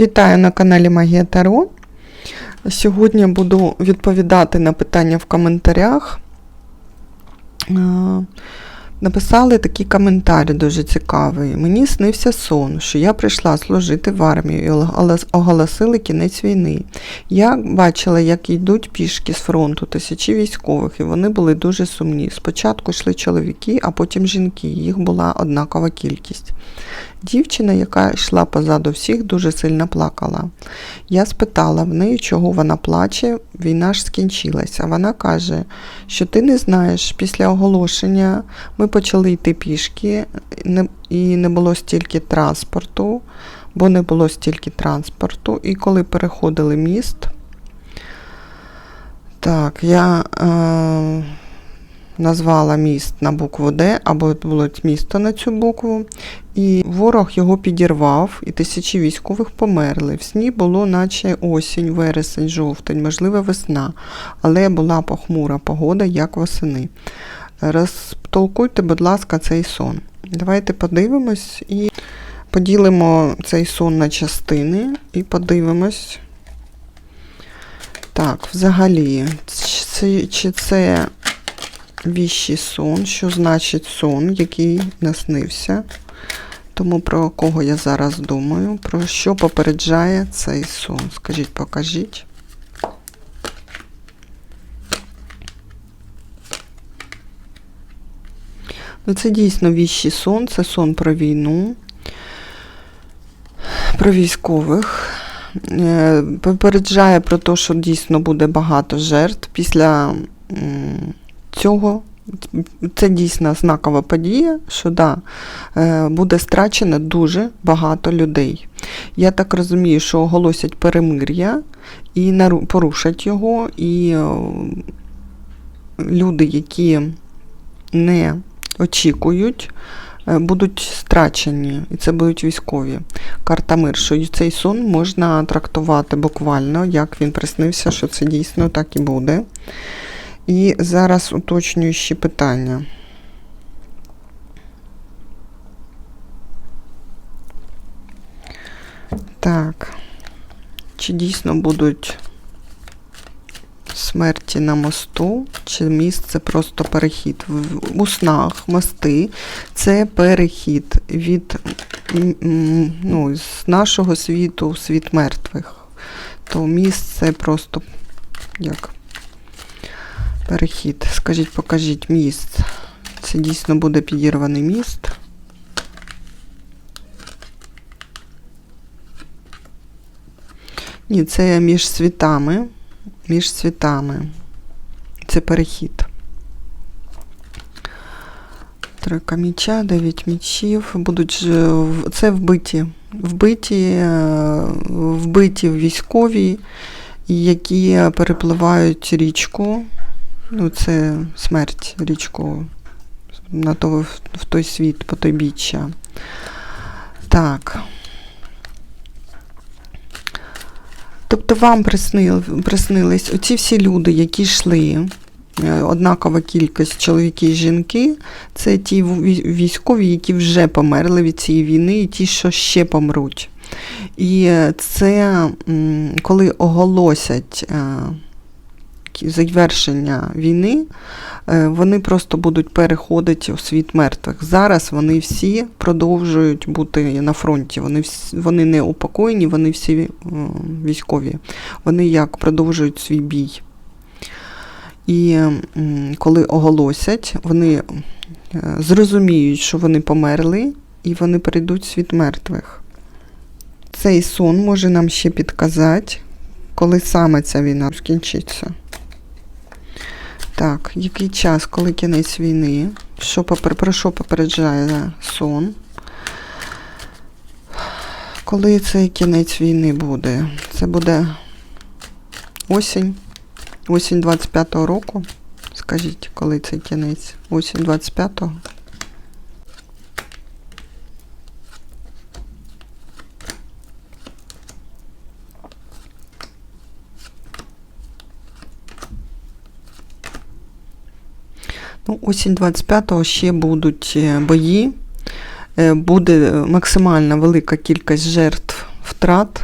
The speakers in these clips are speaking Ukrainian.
Вітаю на каналі Магія Таро. Сьогодні буду відповідати на питання в коментарях. Е, Написали такий коментар дуже цікавий. Мені снився сон, що я прийшла служити в армію і оголосили кінець війни. Я бачила, як йдуть пішки з фронту тисячі військових, і вони були дуже сумні. Спочатку йшли чоловіки, а потім жінки. Їх була однакова кількість. Дівчина, яка йшла позаду всіх, дуже сильно плакала. Я спитала в неї, чого вона плаче, війна ж скінчилася. Вона каже, що ти не знаєш, після оголошення ми почали йти пішки, і не було стільки транспорту, бо не було стільки транспорту. І коли переходили міст, так, я е, назвала міст на букву Д, або було місто на цю букву. І ворог його підірвав, і тисячі військових померли. В сні було наче осінь, вересень, жовтень, можливо, весна, але була похмура погода, як восени. Розтолкуйте, будь ласка, цей сон. Давайте подивимось і поділимо цей сон на частини і подивимось. Так, взагалі, чи це, віщий сон, що значить сон, який наснився? Тому про кого я зараз думаю, про що попереджає цей сон? Скажіть, покажіть. Ну, це дійсно віщий сон, це сон про війну, про військових. Е, Попереджає про те, що дійсно буде багато жертв. Після цього це дійсно знакова подія, що да, е, буде страчено дуже багато людей. Я так розумію, що оголосять перемир'я і порушать його, і е, люди, які не очікують, е, будуть страчені, і це будуть військові. Карта мир, що цей сон можна трактувати буквально, як він приснився, що це дійсно так і буде. І зараз уточнюючі питання. Так. Чи дійсно будуть смерті на мосту, чи міст це просто перехід? В- У снах мости це перехід від ну, з нашого світу в світ мертвих. То міст це просто як перехід. Скажіть, покажіть міст. Це дійсно буде підірваний міст. Ні, це між світами. Між світами. Це перехід. Тройка міча, дев'ять мічів. Будуть це вбиті. Вбиті, е, вбиті військові, які перепливають річку. Ну, це смерть річку на то, в той світ, по той біччя. Так. Тобто вам приснил, приснились оці всі люди, які йшли, е, однакова кількість чоловіки і жінки, це ті військові, які вже померли від цієї війни, і ті, що ще помруть. І е, це коли оголосять е, завершення війни, е, вони просто будуть переходити у світ мертвих. Зараз вони всі продовжують бути на фронті. Вони, всі, вони не упокоєні, вони всі е, військові. Вони як продовжують свій бій. І коли оголосять, вони е, зрозуміють, що вони померли, і вони перейдуть в світ мертвих. Цей сон може нам ще підказати, коли саме ця війна скінчиться. Так, який час, коли кінець війни? Що. Про що попереджає сон? Коли цей кінець війни буде? Це буде осінь. Осінь 25-го року. Скажіть, коли цей кінець? Осінь 25-го? Ну, осінь 25-го ще будуть е, бої. Е, Буде максимально велика кількість жертв втрат.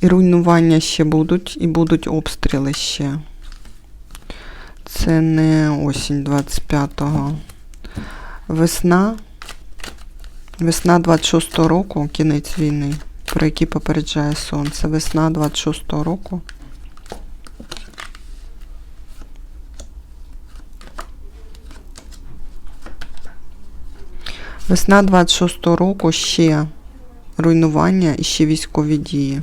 І руйнування ще будуть, і будуть обстріли ще. Це не осінь 25-го. Весна. Весна 26-го року, кінець війни, про який попереджає сонце. Весна 26-го року. Весна 26-го року ще руйнування і ще військові дії.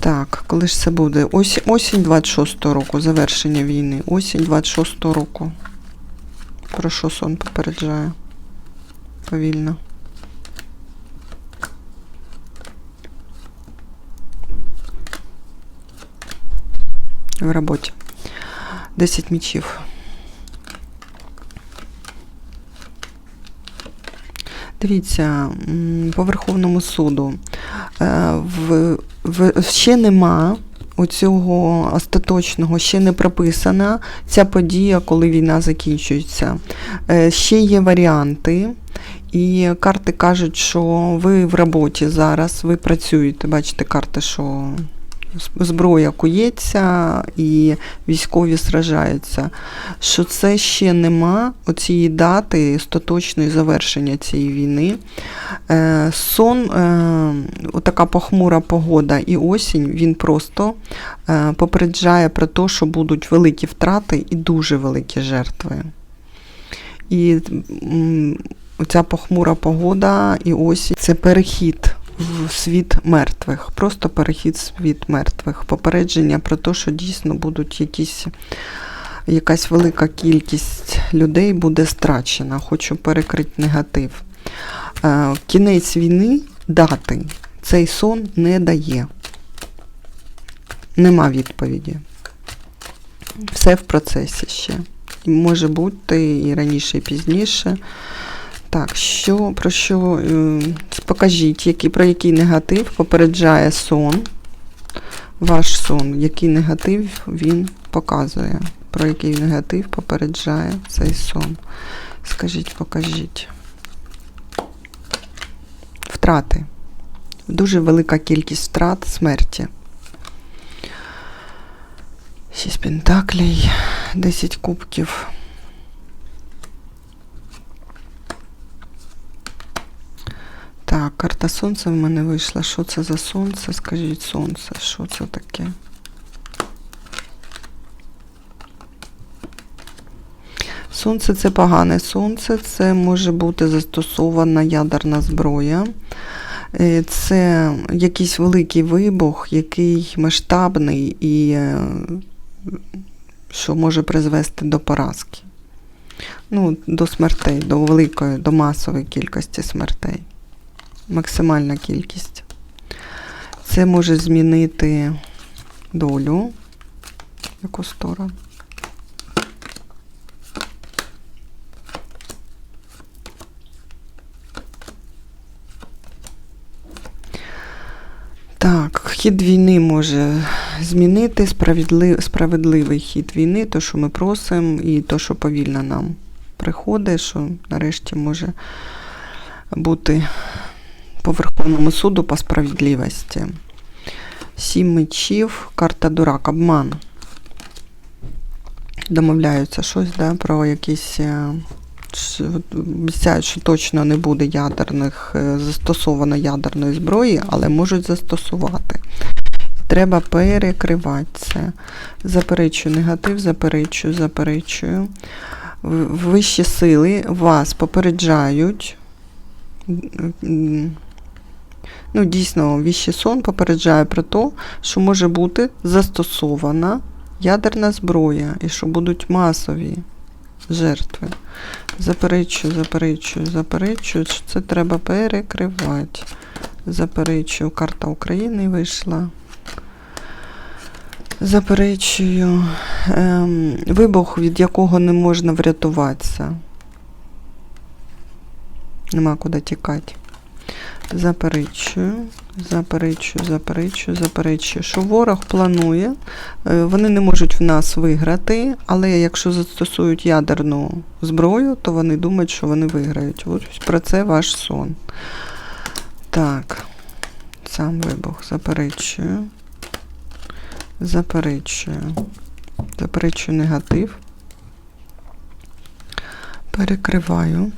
Так, коли ж це буде? Ось, осінь 26-го року, завершення війни. Осінь 26-го року. Про що сон попереджає? Повільно. В роботі. 10 мічів. Дивіться, по Верховному суду е, в, в, ще нема оцього остаточного, ще не прописана ця подія, коли війна закінчується. Е, Ще є варіанти. І карти кажуть, що ви в роботі зараз, ви працюєте. Бачите, карти, що зброя кується і військові сражаються. Що це ще нема оцієї дати остаточної завершення цієї війни. Е, сон, е, отака похмура погода і осінь, він просто е, попереджає про те, що будуть великі втрати і дуже великі жертви. І м, оця похмура погода і осінь це перехід в світ мертвих. Просто перехід в світ мертвих. Попередження про те, що дійсно будуть якісь. Якась велика кількість людей буде страчена. Хочу перекрити негатив. Е, Кінець війни дати цей сон не дає. Нема відповіді. Все в процесі ще. Може бути і раніше, і пізніше. Так, що, про що, е, покажіть, який, про який негатив попереджає сон, ваш сон, який негатив він показує, про який негатив попереджає цей сон. Скажіть, покажіть. Втрати. Дуже велика кількість втрат смерті. Шість пентаклей, 10 кубків. Карта сонця в мене вийшла. Що це за сонце? Скажіть сонце, що це таке? Сонце це погане сонце, це може бути застосована ядерна зброя. Е, Це якийсь великий вибух, який масштабний і е, що може призвести до поразки. Ну, до смертей, до великої, до масової кількості смертей максимальна кількість. Це може змінити долю. Яку сторону? Так, хід війни може змінити справедли- справедливий хід війни, то, що ми просимо, і то, що повільно нам приходить, що нарешті може бути по Верховному суду по справедливості. Сім мечів, карта дурак, обман. Домовляються щось, да, про якісь. е, Обіцяють, що точно не буде ядерних, е, застосовано ядерної зброї, але можуть застосувати. Треба перекривати це. Заперечую негатив, заперечую, заперечую. Вищі сили вас попереджають. Ну, дійсно, віщий сон попереджає про те, що може бути застосована ядерна зброя і що будуть масові жертви. Заперечую, заперечую, заперечую, що це треба перекривати. Заперечую, карта України вийшла. Заперечую, ем, вибух, від якого не можна врятуватися. Нема куди тікати. Заперечую, заперечую, заперечую, заперечую, що ворог планує, е, вони не можуть в нас виграти, але якщо застосують ядерну зброю, то вони думають, що вони виграють. Ось про це ваш сон. Так, сам вибух. Заперечую. Заперечую. Заперечую негатив. Перекриваю.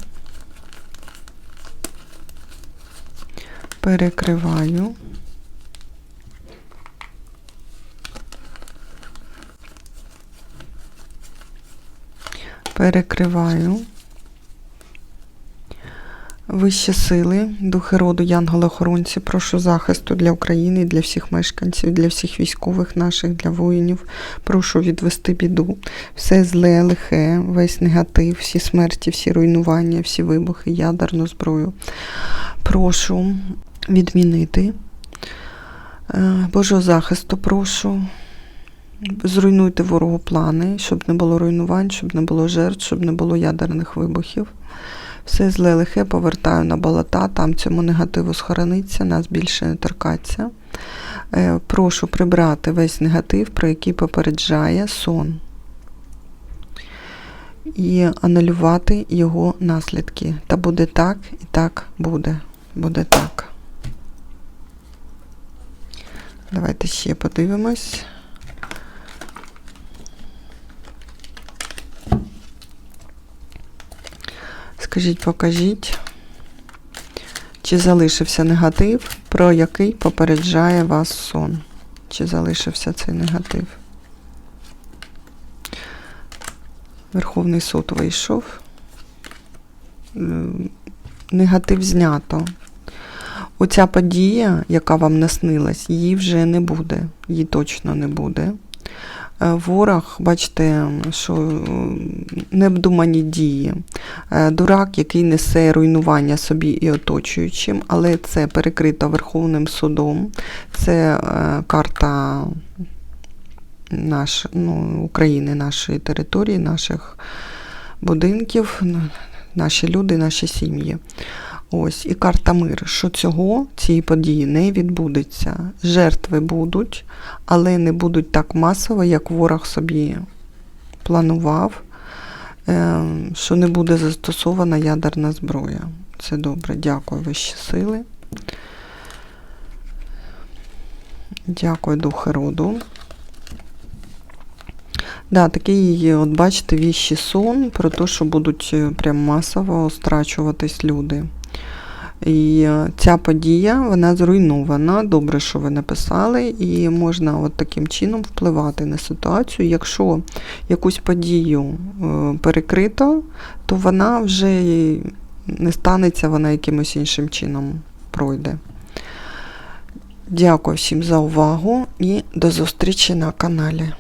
Перекриваю. Перекриваю. Вищі сили, духи роду, янголи-охоронці, прошу захисту для України, для всіх мешканців, для всіх військових наших, для воїнів. Прошу відвести біду, все зле, лихе, весь негатив, всі смерті, всі руйнування, всі вибухи, ядерну зброю. Прошу відмінити. Е, Божого захисту прошу. Зруйнуйте ворогу плани, щоб не було руйнувань, щоб не було жертв, щоб не було ядерних вибухів. Все зле лихе повертаю на болота, там цьому негативу схорониться, нас більше не торкаться. Е, Прошу прибрати весь негатив, про який попереджає сон. І анулювати його наслідки. Та буде так і так буде. Буде так. Давайте ще подивимось. Скажіть, покажіть, чи залишився негатив, про який попереджає вас сон? Чи залишився цей негатив? Верховний суд вийшов. Негатив знято. Оця подія, яка вам наснилась, її вже не буде. Її точно не буде. Е, Ворог, бачите, що необдумані дії. Е, Дурак, який несе руйнування собі і оточуючим, але це перекрито Верховним судом. Це е, карта наш, ну, України, нашої території, наших будинків, наші люди, наші сім'ї. Ось, і карта мир, що цього, цієї події не відбудеться. Жертви будуть, але не будуть так масово, як ворог собі планував, е, що не буде застосована ядерна зброя. Це добре, дякую, вищі сили. Дякую, духи роду. Да, такий, от бачите, віщий сон про те, що будуть е, прям масово страчуватись люди. І е, ця подія вона зруйнована. Добре, що ви написали, і можна от таким чином впливати на ситуацію. Якщо якусь подію е, перекрито, то вона вже не станеться, вона якимось іншим чином пройде. Дякую всім за увагу і до зустрічі на каналі.